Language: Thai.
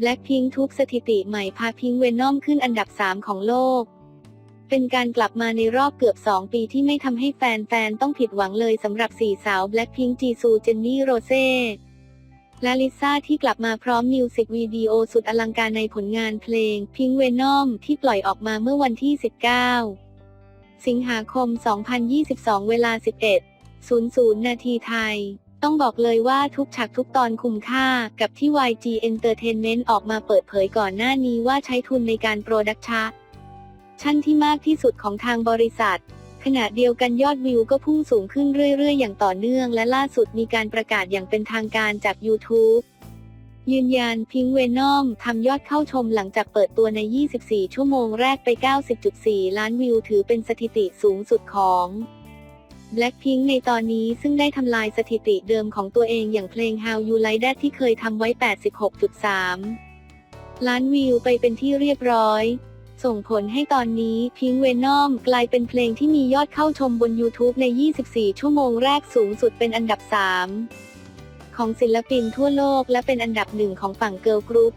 Blackpink ทุบสถิติใหม่พาพิงเวนอมขึ้นอันดับ 3 ของโลก เป็นการกลับมาในรอบเกือบ 2 ปีที่ไม่ทำให้แฟนๆ ต้องผิดหวังเลยสำหรับสี่สาว Blackpink จีซูเจนนี่โรเซ่และลิซ่าที่กลับมาพร้อมมิวสิกวิดีโอสุดอลังการในผลงานเพลง Pink Venom ที่ปล่อยออกมาเมื่อวันที่ 19 สิงหาคม 2022 เวลา 11.00 นาทีไทย ต้องบอกเลยว่าทุกฉากทุกตอนคุ้มค่า กับที่ YG Entertainment ออกมาเปิดเผยก่อนหน้านี้ว่าใช้ทุนในการโปรดักชัชั่นที่มากที่สุดของทางบริษัท ขณะเดียวกันยอดวิวก็พุ่งสูงขึ้นเรื่อย ๆ อย่างต่อเนื่อง และล่าสุดมีการประกาศอย่างเป็นทางการจาก YouTube ยืนยันพิงเวนอมทำยอดเข้าชมหลังจากเปิดตัวใน 24 ชั่วโมงแรกไป 90.4 ล้านวิวถือเป็นสถิติสูงสุดของ Blackpink ในตอนนี้ซึ่งได้ทำลายสถิติเดิมของตัวเองอย่างเพลง How You Like That ที่เคยทำไว้ 86.3 ล้านวิวไปเป็นที่เรียบร้อย ส่งผลให้ตอนนี้ Pink Venom กลายเป็นเพลงที่มียอดเข้าชมบน YouTube ใน 24 ชั่วโมงแรกสูงสุดเป็นอันดับ 3 ของศิลปินทั่วโลกและเป็นอันดับหนึ่งของฝั่งเกิร์ลกรุ๊ป